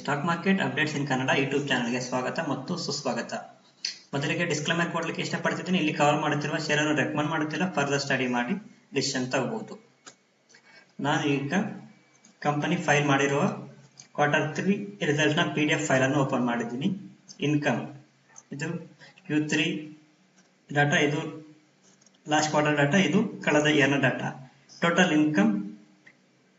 Stock market updates in Kannada YouTube ಚಾನಲ್ಗೆ ಸ್ವಾಗತ ಮತ್ತು ಸುಸ್ವಾಗತ. ಮೊದಲಿಗೆ ಡಿಸ್ಕ್ಲೇಮರ್ ಕೊಡ್ಲಿಕ್ಕೆ ಇಷ್ಟಪಡ್ತಿದ್ದೀನಿ. ಇಲ್ಲಿ ಕವರ್ ಮಾಡುತ್ತಿರುವ ಶೇರ್ ಅನ್ನು ರೆಕಮೆಂಡ್ ಮಾಡುತ್ತಿಲ್ಲ ಫರ್ದರ್ ಸ್ಟಡಿ ಮಾಡಿ ಡಿಸಿಷನ್ ತಗೋಬಹುದು. ನಾನು ಈಗ ಕಂಪನಿ ಫೈಲ್ ಮಾಡಿರುವ ಕ್ವಾರ್ಟರ್ ತ್ರೀ ರಿಸಲ್ಟ್ನ ಪಿ ಡಿ ಎಫ್ ಫೈಲ್ ಅನ್ನು ಓಪನ್ ಮಾಡಿದ್ದೀನಿ. ಇನ್ಕಮ್ ಇದು ಕ್ಯೂ ತ್ರೀ ಡಾಟಾ ಇದು ಲಾಸ್ಟ್ ಕ್ವಾರ್ಟರ್ ಡಾಟಾ ಇದು ಕಳೆದ ಇಯರ್ನ ಡಾಟಾ ಟೋಟಲ್ ಇನ್ಕಮ್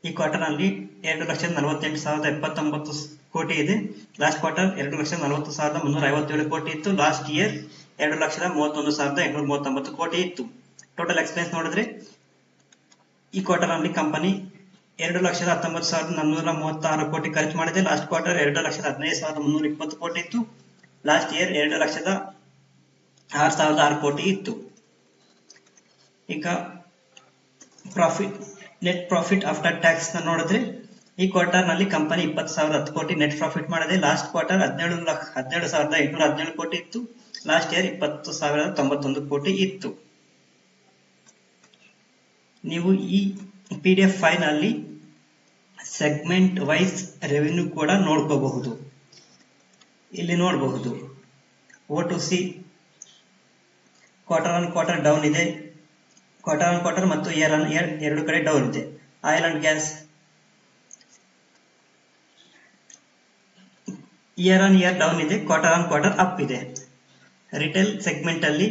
ಈ ಕ್ವಾರ್ಟರ್ ಅಲ್ಲಿ ಎರಡು ಲಕ್ಷದ ನಲವತ್ತೆಂಟು ಸಾವಿರದ ಎಪ್ಪತ್ತೊಂಬತ್ತು ಕೋಟಿ ಇದೆ. ಲಾಸ್ಟ್ ಕ್ವಾರ್ಟರ್ ಎರಡು ಲಕ್ಷದ ನಲವತ್ತು ಸಾವಿರದ ಮುನ್ನೂರ ಐವತ್ತೇಳು ಕೋಟಿ ಇತ್ತು. ಲಾಸ್ಟ್ ಇಯರ್ ಎರಡು ಲಕ್ಷದ ಮೂವತ್ತೊಂದು ಸಾವಿರದ ಎಂಟುನೂರ ಮೂವತ್ತೊಂಬತ್ತು ಕೋಟಿ ಇತ್ತು. ಟೋಟಲ್ ಎಕ್ಸ್ಪೆನ್ಸ್ ನೋಡಿದ್ರೆ ಈ ಕ್ವಾರ್ಟರ್ ಅಲ್ಲಿ ಕಂಪನಿ ಎರಡು ಲಕ್ಷದ ಹತ್ತೊಂಬತ್ತು ಸಾವಿರದ ನಾನ್ನೂರ ಮೂವತ್ತಾರು ಕೋಟಿ ಖರ್ಚು ಮಾಡಿದೆ. ಲಾಸ್ಟ್ ಕ್ವಾರ್ಟರ್ ಎರಡು ಲಕ್ಷದ ಹದಿನೈದು ಸಾವಿರದ ಮುನ್ನೂರ ಇಪ್ಪತ್ತು ಕೋಟಿ ಇತ್ತು. ಲಾಸ್ಟ್ ಇಯರ್ ಎರಡು ಲಕ್ಷದ ಆರು ಸಾವಿರದ ಆರು ಕೋಟಿ ಇತ್ತು. ಈಗ ಪ್ರಾಫಿಟ್ ನೆಟ್ ಪ್ರಾಫಿಟ್ ಆಫ್ಟರ್ ಟ್ಯಾಕ್ಸ್ನ ನೋಡಿದ್ರೆ, ಈ ಕ್ವಾರ್ಟರ್ನಲ್ಲಿ ಕಂಪನಿ ಇಪ್ಪತ್ತು ಸಾವಿರದ ಹತ್ತು ಕೋಟಿ ನೆಟ್ ಪ್ರಾಫಿಟ್ ಮಾಡಿದೆ. ಲಾಸ್ಟ್ ಕ್ವಾರ್ಟರ್ ಹದಿನೇಳು ಲಕ್ಷ, ಹದಿನೇಳು ಸಾವಿರದ ಎಂಟುನೂರ ಹದಿನೇಳು ಕೋಟಿ ಇತ್ತು. ಲಾಸ್ಟ್ ಇಯರ್ ಇಪ್ಪತ್ತು ಸಾವಿರದ ತೊಂಬತ್ತೊಂದು ಕೋಟಿ ಇತ್ತು. ನೀವು ಈ ಪಿ ಡಿ ಎಫ್ ಫೈಲ್ನಲ್ಲಿ ಸೆಗ್ಮೆಂಟ್ ವೈಸ್ ರೆವಿನ್ಯೂ ಕೂಡ ನೋಡ್ಕೋಬಹುದು. ಇಲ್ಲಿ ನೋಡಬಹುದು. O to C quarter on quarter down ಇದೆ. ಕ್ವಾರ್ಟರ್ ಆನ್ ಕ್ವಾರ್ಟರ್ ಮತ್ತು ಇಯರ್ ಆನ್ ಇಯರ್ ಎರಡು ಕಡೆ ಡೌನ್ ಇದೆ oil and gas year on year down ಇದೆ ಕ್ವಾರ್ಟರ್ ಆನ್ ಕ್ವಾರ್ಟರ್ ಅಪ್ ಇದೆ. ರಿಟೇಲ್ ಸೆಗ್ಮೆಂಟ್ ಅಲ್ಲಿ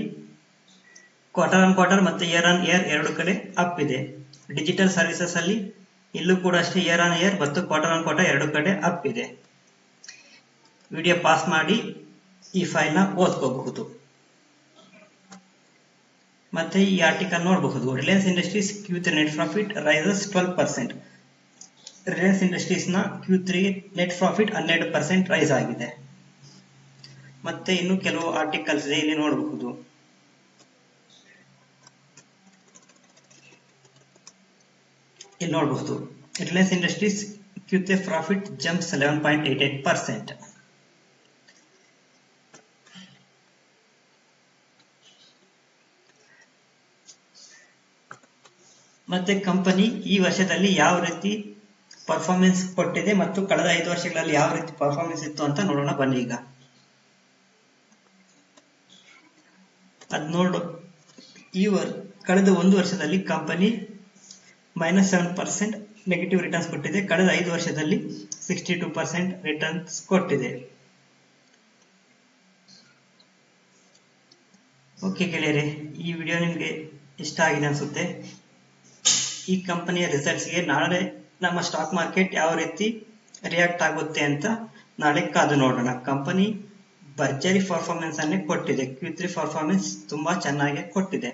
ಕ್ವಾರ್ಟರ್ ಆನ್ ಕ್ವಾರ್ಟರ್ ಮತ್ತು ಇಯರ್ ಆನ್ ಇಯರ್ ಎರಡು ಕಡೆ ಅಪ್ ಇದೆ. ಡಿಜಿಟಲ್ ಸರ್ವಿಸಸ್ ಅಲ್ಲಿ ಇಲ್ಲೂ ಕೂಡ ಅಷ್ಟೇ ಇಯರ್ ಆನ್ ಇಯರ್ ಮತ್ತು ಕ್ವಾರ್ಟರ್ ಆನ್ ಕ್ವಾರ್ಟರ್ ಎರಡು ಕಡೆ ಅಪ್ ಇದೆ. ವಿಡಿಯೋ ಪಾಸ್ ಮಾಡಿ ಈ ಫೈಲ್ನ ಓದ್ಕೋಬಹುದು. ಮತ್ತೆ ಈ ಆರ್ಟಿಕಲ್ ನೋಡಬಹುದು. Reliance Industries Q three net profit rises twelve percent Reliance ಇಂಡಸ್ಟ್ರೀಸ್ನ Q three net profit ಹನ್ನೆರಡು ಪರ್ಸೆಂಟ್ ರೈಸ್ ಆಗಿದೆ. ಮತ್ತೆ ಇನ್ನು ಕೆಲವು ಆರ್ಟಿಕಲ್ಸ್ ಇಲ್ಲಿ ನೋಡಬಹುದು. ಇಲ್ಲಿ ನೋಡಬಹುದು. Reliance Industries Q three profit jumps eleven point eight eight percent ಮತ್ತೆ ಕಂಪನಿ ಈ ವರ್ಷದಲ್ಲಿ ಯಾವ ರೀತಿ ಪರ್ಫಾರ್ಮೆನ್ಸ್ ಕೊಟ್ಟಿದೆ ಮತ್ತು ಕಳೆದ ಐದು ವರ್ಷಗಳಲ್ಲಿ ಯಾವ ರೀತಿ ಪರ್ಫಾರ್ಮೆನ್ಸ್ ಇತ್ತು ಅಂತ ನೋಡೋಣ ಬನ್ನಿ ಈಗ. ಅದ್ ನೋಡು. ಈ ವರ್, ಕಳೆದ ಒಂದು ವರ್ಷದಲ್ಲಿ company minus seven percent negative returns ಕೊಟ್ಟಿದೆ. ಕಳೆದ ಐದು ವರ್ಷದಲ್ಲಿ ಸಿಕ್ಸ್ಟಿ ಟೂ ಪರ್ಸೆಂಟ್ ರಿಟರ್ನ್ಸ್ ಕೊಟ್ಟಿದೆ. ಓಕೆ ಗೆಳೆಯರೆ, ಈ ವಿಡಿಯೋ ನಿಮಗೆ ಇಷ್ಟ ಆಗಿದೆ ಅನ್ಸುತ್ತೆ. ಈ ಕಂಪನಿಯ ರಿಸಲ್ಟ್ಸ್ಗೆ ನಾಳೆ ನಮ್ಮ ಸ್ಟಾಕ್ ಮಾರ್ಕೆಟ್ ಯಾವ ರೀತಿ ರಿಯಾಕ್ಟ್ ಆಗುತ್ತೆ ಅಂತ ನಾಳೆ ಕಾದು ನೋಡೋಣ. ಕಂಪನಿ ಭರ್ಜರಿ ಪರ್ಫಾರ್ಮೆನ್ಸ್ ಅನ್ನೇ ಕೊಟ್ಟಿದೆ. ಕ್ಯೂ ತ್ರೀ ಪರ್ಫಾರ್ಮೆನ್ಸ್ ತುಂಬಾ ಚೆನ್ನಾಗಿ ಕೊಟ್ಟಿದೆ.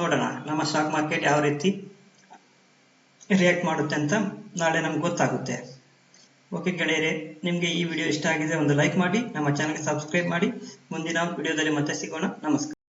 ನೋಡೋಣ ನಮ್ಮ ಸ್ಟಾಕ್ ಮಾರ್ಕೆಟ್ ಯಾವ ರೀತಿ ರಿಯಾಕ್ಟ್ ಮಾಡುತ್ತೆ ಅಂತ ನಾಳೆ ನಮ್ಗೆ ಗೊತ್ತಾಗುತ್ತೆ. ಓಕೆ ಗೆಳೆಯರೆ, ನಿಮಗೆ ಈ ವಿಡಿಯೋ ಇಷ್ಟ ಆಗಿದೆ ಒಂದು ಲೈಕ್ ಮಾಡಿ, ನಮ್ಮ ಚಾನಲ್ಗೆ ಸಬ್ಸ್ಕ್ರೈಬ್ ಮಾಡಿ. ಮುಂದಿನ ವಿಡಿಯೋದಲ್ಲಿ ಮತ್ತೆ ಸಿಗೋಣ. ನಮಸ್ಕಾರ.